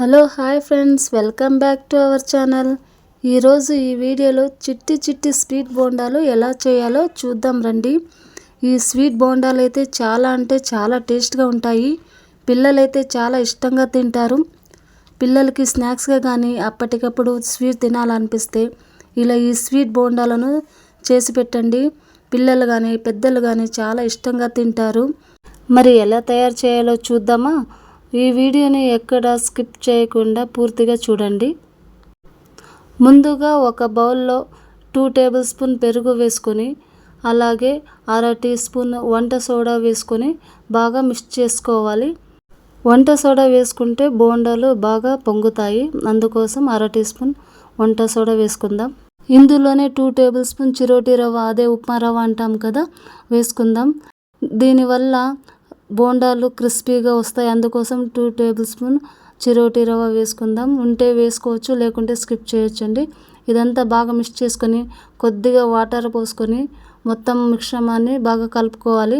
Hello hi friends. Welcome back to our channel. ఈరోజు ఈ వీడియోలో చిట్టి చిట్టి స్వీట్ బోండాలు ఎలా చేయాలో చూద్దాం రండి. ఈ స్వీట్ బోండాలు అయితే చాలా అంటే చాలా టేస్ట్గా ఉంటాయి. పిల్లలైతే చాలా ఇష్టంగా తింటారు. పిల్లలకి స్నాక్స్గా కానీ అప్పటికప్పుడు స్వీట్ తినాలనిపిస్తే ఇలా ఈ స్వీట్ బోండాలను చేసి పెట్టండి. పిల్లలు కానీ పెద్దలు కానీ చాలా ఇష్టంగా తింటారు. మరి ఎలా తయారు చేయాలో చూద్దామా? ఈ వీడియోని ఎక్కడ స్కిప్ చేయకుండా పూర్తిగా చూడండి. ముందుగా ఒక బౌల్లో టూ టేబుల్ స్పూన్ పెరుగు వేసుకొని అలాగే అర టీ స్పూన్ వంట సోడా వేసుకొని బాగా మిక్స్ చేసుకోవాలి. వంట సోడా వేసుకుంటే బోండాలు బాగా పొంగుతాయి. అందుకోసం అర టీ స్పూన్ వంట సోడా వేసుకుందాం. ఇందులోనే టూ టేబుల్ స్పూన్ చిరోటి రవ్వ అదే ఉప్మా రవ్వ అంటాం కదా వేసుకుందాం. దీనివల్ల బోండాలు క్రిస్పీగా వస్తాయి. అందుకోసం టూ టేబుల్ స్పూన్ చిరోటి రవ్వ వేసుకుందాం. ఉంటే వేసుకోవచ్చు లేకుంటే స్కిప్ చేయొచ్చండి. ఇదంతా బాగా మిక్స్ చేసుకొని కొద్దిగా వాటర్ పోసుకొని మొత్తం మిశ్రమాన్ని బాగా కలుపుకోవాలి.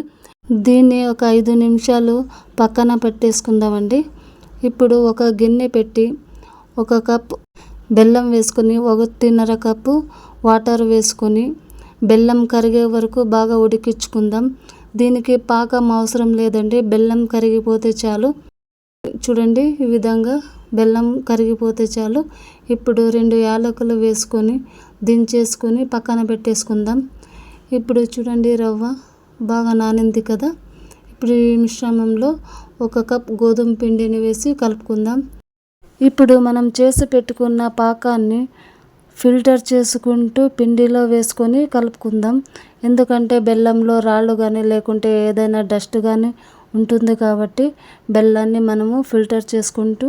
దీన్ని ఒక ఐదు నిమిషాలు పక్కన పెట్టేసుకుందామండి. ఇప్పుడు ఒక గిన్నె పెట్టి ఒక కప్ బెల్లం వేసుకొని ఒకటిన్నర కప్పు వాటర్ వేసుకొని బెల్లం కరిగే వరకు బాగా ఉడికించుకుందాం. దీనికి పాకం అవసరం లేదండి. బెల్లం కరిగిపోతే చాలు. చూడండి ఈ విధంగా బెల్లం కరిగిపోతే చాలు. ఇప్పుడు రెండు యాలకులు వేసుకొని దించేసుకొని పక్కన పెట్టేసుకుందాం. ఇప్పుడు చూడండి రవ్వ బాగా నానింది కదా. ఇప్పుడు ఈ మిశ్రమంలో ఒక కప్ గోధుమ పిండిని వేసి కలుపుకుందాం. ఇప్పుడు మనం చేసి పెట్టుకున్న పాకాన్ని ఫిల్టర్ చేసుకుంటూ పిండిలో వేసుకొని కలుపుకుందాం. ఎందుకంటే బెల్లంలో రాళ్ళు కానీ లేకుంటే ఏదైనా డస్ట్ కానీ ఉంటుంది కాబట్టి బెల్లాన్ని మనము ఫిల్టర్ చేసుకుంటూ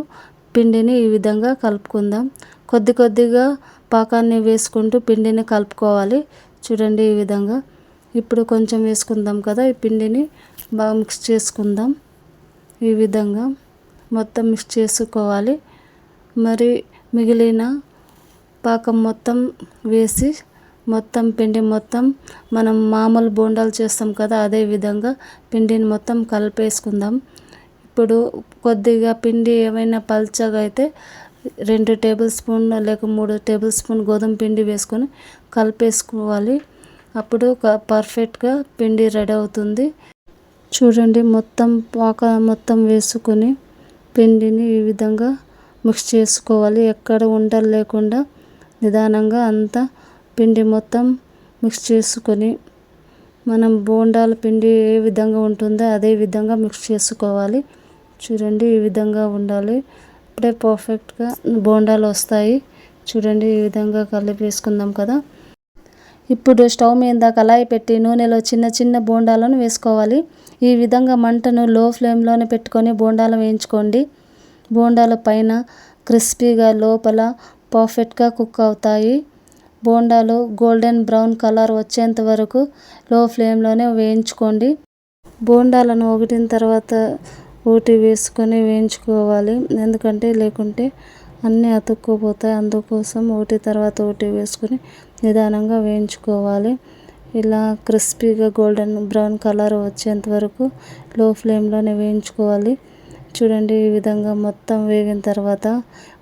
పిండిని ఈ విధంగా కలుపుకుందాం. కొద్ది కొద్దిగా పాకాన్ని వేసుకుంటూ పిండిని కలుపుకోవాలి. చూడండి ఈ విధంగా. ఇప్పుడు కొంచెం వేసుకుందాం కదా ఈ పిండిని బాగా మిక్స్ చేసుకుందాం. ఈ విధంగా మొత్తం మిక్స్ చేసుకోవాలి. మరి మిగిలిన పాకం మొత్తం వేసి మొత్తం పిండి మొత్తం మనం మామూలు బోండాలు చేస్తాం కదా అదే విధంగా పిండిని మొత్తం కలిపేసుకుందాం. ఇప్పుడు కొద్దిగా పిండి ఏమైనా పల్చగా అయితే రెండు టేబుల్ స్పూన్ లేక మూడు టేబుల్ స్పూన్ గోధుమ పిండి వేసుకొని కలిపేసుకోవాలి. అప్పుడు పర్ఫెక్ట్గా పిండి రెడీ అవుతుంది. చూడండి మొత్తం పాక మొత్తం వేసుకొని పిండిని ఈ విధంగా మిక్స్ చేసుకోవాలి. ఎక్కడ ఉండలు లేకుండా నిదానంగా అంతా పిండి మొత్తం మిక్స్ చేసుకొని మనం బోండాల పిండి ఏ విధంగా ఉంటుందో అదే విధంగా మిక్స్ చేసుకోవాలి. చూడండి ఈ విధంగా ఉండాలి. ఇప్పుడే పర్ఫెక్ట్గా బోండాలు వస్తాయి. చూడండి ఈ విధంగా కలిపేసుకుందాం కదా. ఇప్పుడు స్టవ్ మీద కళాయి పెట్టి నూనెలో చిన్న చిన్న బోండాలను వేసుకోవాలి. ఈ విధంగా మంటను లో ఫ్లేమ్లోనే పెట్టుకొని బోండాలు వేయించుకోండి. బోండాల పైన క్రిస్పీగా లోపల పర్ఫెక్ట్గా కుక్ అవుతాయి. బోండాలు గోల్డెన్ బ్రౌన్ కలర్ వచ్చేంత వరకు లో ఫ్లేమ్లోనే వేయించుకోండి. బోండాలను ఒకటిన తర్వాత ఊటి వేసుకొని వేయించుకోవాలి. ఎందుకంటే లేకుంటే అన్నీ అతుక్కుపోతాయి. అందుకోసం ఒకటి తర్వాత ఒకటి వేసుకొని నిదానంగా వేయించుకోవాలి. ఇలా క్రిస్పీగా గోల్డెన్ బ్రౌన్ కలర్ వచ్చేంత వరకు లో ఫ్లేమ్లోనే వేయించుకోవాలి. చూడండి ఈ విధంగా మొత్తం వేగిన తర్వాత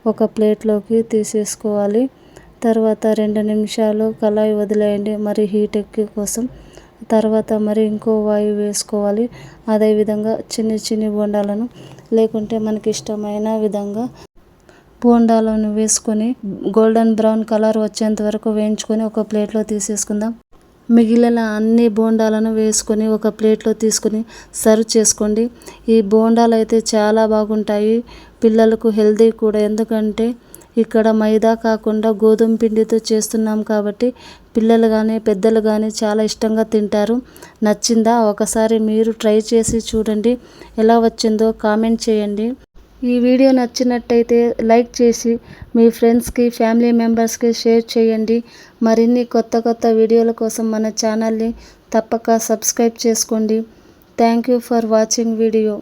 ఒక ప్లేట్లోకి తీసేసుకోవాలి. తర్వాత రెండు నిమిషాలు కళాయి వదిలేయండి మరి హీట్ ఎక్కి కోసం. తర్వాత మరి ఇంకో వాయువు వేసుకోవాలి. అదేవిధంగా చిన్ని చిన్ని బోండాలను లేకుంటే మనకి ఇష్టమైన విధంగా బోండాలను వేసుకొని గోల్డెన్ బ్రౌన్ కలర్ వచ్చేంత వరకు వేయించుకొని ఒక ప్లేట్లో తీసేసుకుందాం. మిగిలిన అన్ని బోండాలను వేసుకొని ఒక ప్లేట్లో తీసుకొని సర్వ్ చేసుకోండి. ఈ బోండాలు అయితే చాలా బాగుంటాయి. పిల్లలకు హెల్దీ కూడా. ఎందుకంటే ఇక్కడ మైదా కాకుండా గోధుమ పిండితో చేస్తున్నాం కాబట్టి పిల్లలు కానీ పెద్దలు కానీ చాలా ఇష్టంగా తింటారు. నచ్చిందా? ఒకసారి మీరు ట్రై చేసి చూడండి. ఎలా వచ్చిందో కామెంట్ చేయండి. ఈ వీడియో నచ్చినట్టయితే లైక్ చేసి మీ ఫ్రెండ్స్కి ఫ్యామిలీ మెంబర్స్కి షేర్ చేయండి. మరిన్ని కొత్త కొత్త వీడియోల కోసం మన ఛానల్ని తప్పక సబ్స్క్రైబ్ చేసుకోండి. Thank you for watching video.